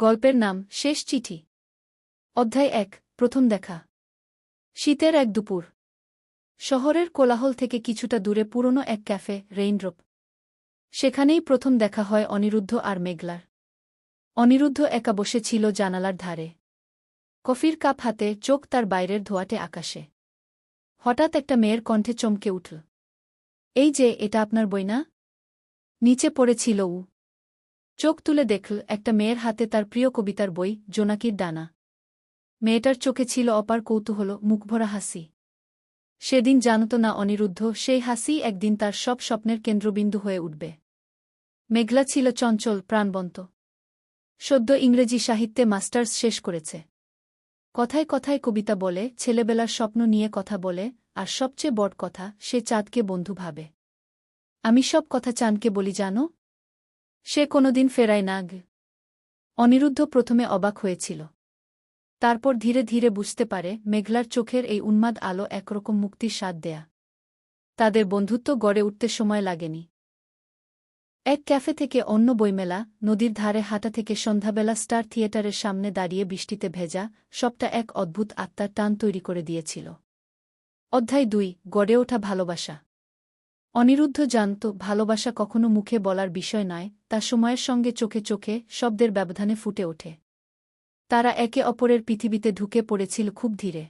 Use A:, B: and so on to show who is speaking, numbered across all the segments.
A: গল্পের নাম শেষ চিঠি। অধ্যায় এক, প্রথম দেখা। শীতের এক দুপুর। শহরের কোলাহল থেকে কিছুটা দূরে পুরনো এক ক্যাফে, রেইনড্রপ। সেখানেই প্রথম দেখা হয় অনিরুদ্ধ আর মেঘলার। অনিরুদ্ধ একা বসে ছিল জানালার ধারে। কফির কাপ হাতে চোখ তার বাইরের ধোয়াটে আকাশে। হঠাৎ একটা মেয়ের কণ্ঠে চমকে উঠল। এই যে, এটা আপনার বই না? নিচে পড়েছিল উ। চোখ তুলে দেখল একটা মেয়ের হাতে তার প্রিয় কবিতার বই, জোনাকির ডানা। মেয়েটার চোখে ছিল অপার কৌতূহল, মুখভরা হাসি। সেদিন জানত না অনিরুদ্ধ, সেই হাসি একদিন তার সব স্বপ্নের কেন্দ্রবিন্দু হয়ে উঠবে। মেঘলা ছিল চঞ্চল, প্রাণবন্ত। সদ্য ইংরেজি সাহিত্যে মাস্টার্স শেষ করেছে। কথায় কথায় কবিতা বলে, ছেলেবেলার স্বপ্ন নিয়ে কথা বলে, আর সবচেয়ে বড় কথা, সে চাঁদকে বন্ধু ভাবে। আমি সব কথা চাঁদকে বলি, জানো? সে কোনোদিন ফেরায় না অনিরুদ্ধ প্রথমে অবাক হয়েছিল। তারপর ধীরে ধীরে বুঝতে পারে, মেঘলার চোখের এই উন্মাদ আলো একরকম মুক্তির স্বাদ দেয়া। তাদের বন্ধুত্ব গড়ে উঠতে সময় লাগেনি। এক ক্যাফে থেকে অন্য বইমেলা, নদীর ধারে হাঁটা থেকে সন্ধ্যাবেলা স্টার থিয়েটারের সামনে দাঁড়িয়ে বৃষ্টিতে ভেজা, সবটা এক অদ্ভুত আত্মার টান তৈরি করে দিয়েছিল। অধ্যায় দুই, গড়ে ওঠা ভালোবাসা। অনিরুদ্ধ জানত, ভালোবাসা কখনো মুখে বলার বিষয় নয়, তা সময়ের সঙ্গে চোখে চোখে, শব্দের ব্যবধানে ফুটে ওঠে। তারা একে অপরের পৃথিবীতে ঢুকে পড়েছিল খুব ধীরে।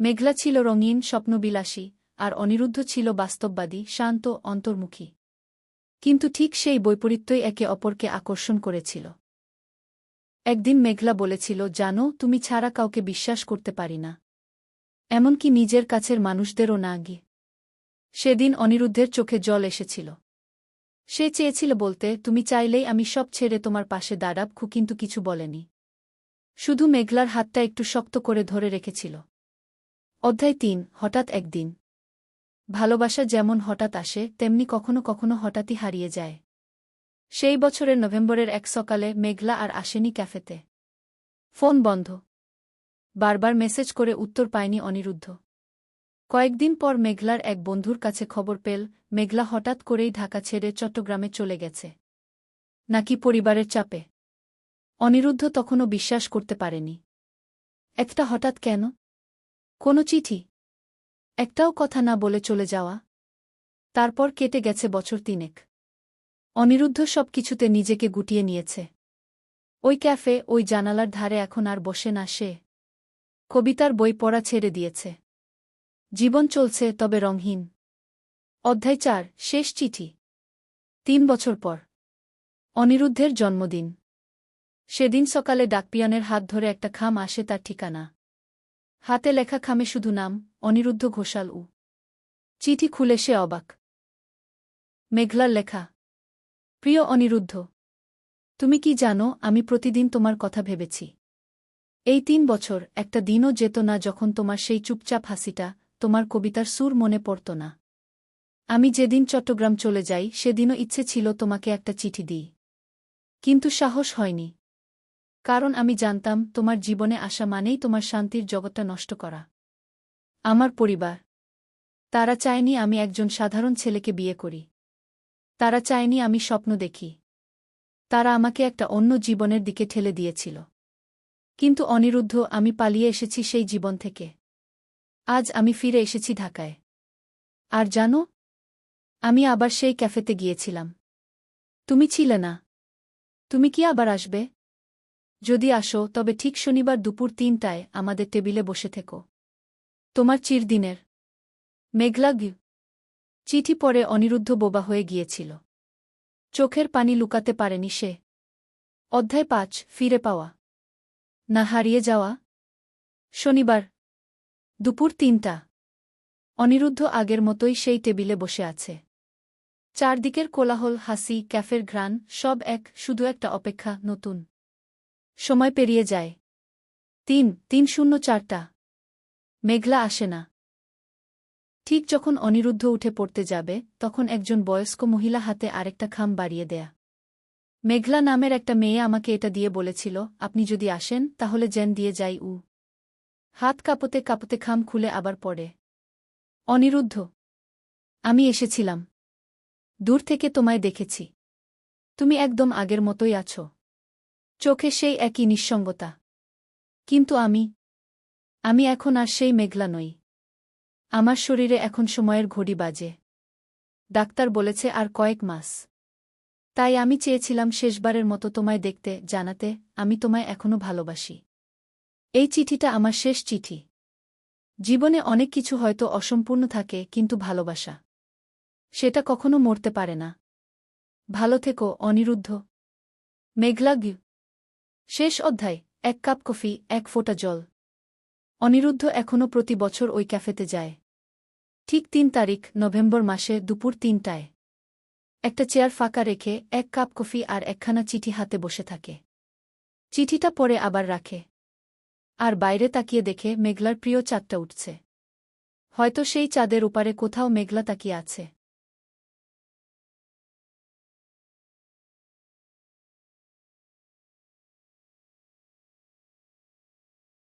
A: মেঘলা ছিল রঙিন, স্বপ্নবিলাসী, আর অনিরুদ্ধ ছিল বাস্তববাদী, শান্ত, অন্তর্মুখী। কিন্তু ঠিক সেই বৈপরীত্যই একে অপরকে আকর্ষণ করেছিল। একদিন মেঘলা বলেছিল, জানো, তুমি ছাড়া কাউকে বিশ্বাস করতে পারি না। এমনকি নিজের কাছের মানুষদেরও না গিয়ে। সেদিন অনিরুদ্ধের চোখে জল এসেছিল। সে চেয়েছিল বলতে, তুমি চাইলেই আমি সব ছেড়ে তোমার পাশে দাঁড়াব, খু কিন্তু কিছু বলেনি। শুধু মেঘলার হাতটা একটু শক্ত করে ধরে রেখেছিল। অধ্যায় তিন, হঠাৎ একদিন। ভালোবাসা যেমন হঠাৎ আসে, তেমনি কখনো কখনো হঠাৎই হারিয়ে যায়। সেই বছরের নভেম্বরের এক সকালে মেঘলা আর আসেনি ক্যাফেতে। ফোন বন্ধ। বারবার মেসেজ করে উত্তর পায়নি অনিরুদ্ধ। কয়েকদিন পর মেঘলার এক বন্ধুর কাছে খবর পেল, মেঘলা হঠাৎ করেই ঢাকা ছেড়ে চট্টগ্রামে চলে গেছে। নাকি পরিবারের চাপে? অনিরুদ্ধ তখনও বিশ্বাস করতে পারেনি। একটা হঠাৎ কেন? কোনো চিঠি? একটাও কথা না বলে চলে যাওয়া? তারপর কেটে গেছে বছর তিনেক। অনিরুদ্ধ সব কিছুতে নিজেকে গুটিয়ে নিয়েছে। ওই ক্যাফে, ওই জানালার ধারে এখন আর বসে না সে। কবিতার বই পড়া ছেড়ে দিয়েছে। জীবন চলছে তবে রংহীন অধ্যায় চার, শেষ চিঠি। তিন বছর পর। অনিরুদ্ধের জন্মদিন। সেদিন সকালে ডাকপিয়ানের হাত ধরে একটা খাম আসে তার ঠিকানা। হাতে লেখা খামে শুধু নাম, অনিরুদ্ধ ঘোষাল উ। চিঠি খুলে সে অবাক। মেঘলার লেখা, প্রিয় অনিরুদ্ধ, তুমি কি জানো আমি প্রতিদিন তোমার কথা ভেবেছি। এই তিন বছর একটা দিনও যেত না যখন তোমার সেই চুপচাপ হাসিটা তোমার কবিতার সুর মনে পড়ত না। আমি যেদিন চট্টগ্রাম চলে যাই, সেদিনও ইচ্ছে ছিল তোমাকে একটা চিঠি দিই। কিন্তু সাহস হয়নি। কারণ আমি জানতাম, তোমার জীবনে আসা মানেই তোমার শান্তির জগৎটা নষ্ট করা। আমার পরিবার। তারা চায়নি আমি একজন সাধারণ ছেলেকে বিয়ে করি। তারা চায়নি আমি স্বপ্ন দেখি। তারা আমাকে একটা অন্য জীবনের দিকে ঠেলে দিয়েছিল। কিন্তু অনিরুদ্ধ, আমি পালিয়ে এসেছি সেই জীবন থেকে। আজ আমি ফিরে এসেছি ঢাকায়। আর জানো, আমি আবার সেই ক্যাফেতে গিয়েছিলাম। তুমি ছিলে না। তুমি কি আবার আসবে? যদি আসো, তবে ঠিক শনিবার দুপুর তিনটায় আমাদের টেবিলে বসে থেকো। তোমার চিরদিনের। মেঘলা চিঠি পরে অনিরুদ্ধ বোবা হয়ে গিয়েছিল। চোখের পানি লুকাতে পারেনি সে। অধ্যায় পাঁচ, ফিরে পাওয়া। না হারিয়ে যাওয়া। শনিবার দুপুর তিনটা। অনিরুদ্ধ আগের মতোই সেই টেবিলে বসে আছে। চারদিকের কোলাহল, হাসি, ক্যাফের ঘ্রাণ, সব এক, শুধু একটা অপেক্ষা, নতুন। সময় পেরিয়ে যায়। তিন তিন শূন্য চারটা। মেঘলা আসে না। ঠিক যখন অনিরুদ্ধ উঠে পড়তে যাবে, তখন একজন বয়স্ক মহিলা হাতে আরেকটা খাম বাড়িয়ে দেয়া। মেঘলা নামের একটা মেয়ে আমাকে এটা দিয়ে বলেছিল, আপনি যদি আসেন, তাহলে জেন দিয়ে যাই, উ। হাত কাপতে কাপতে খাম খুলে আবার পড়ে। অনিরুদ্ধ, আমি এসেছিলাম। দূর থেকে তোমায় দেখেছি। তুমি একদম আগের মতোই আছো। চোখে সেই একই নিঃসঙ্গতা। কিন্তু আমি আমি এখন আর সেই মেঘলা নই। আমার শরীরে এখন সময়ের ঘড়ি বাজে। ডাক্তার বলেছে আর কয়েক মাস। তাই আমি চেয়েছিলাম শেষবারের মতো তোমায় দেখতে, জানাতে, আমি তোমায় এখনও ভালোবাসি। এই চিঠিটা আমার শেষ চিঠি। জীবনে অনেক কিছু হয়তো অসম্পূর্ণ থাকে, কিন্তু ভালোবাসা। সেটা কখনো মরতে পারে না। ভালো থেকো, অনিরুদ্ধ। মেঘলা গি। শেষ অধ্যায়, এক কাপ কফি, এক ফোঁটা জল। অনিরুদ্ধ এখনও প্রতি বছর ওই ক্যাফেতে যায়। ঠিক তিন তারিখ, নভেম্বর মাসে দুপুর তিনটায়। একটা চেয়ার ফাঁকা রেখে এক কাপ কফি আর একখানা চিঠি হাতে বসে থাকে। চিঠিটা পরে আবার রাখে। আর বাইরে তাকিয়ে দেখে মেঘলার প্রিয় চাঁদটা উঠছে। হয়তো সেই চাঁদের ওপারে কোথাও মেঘলা তাকিয়ে আছে।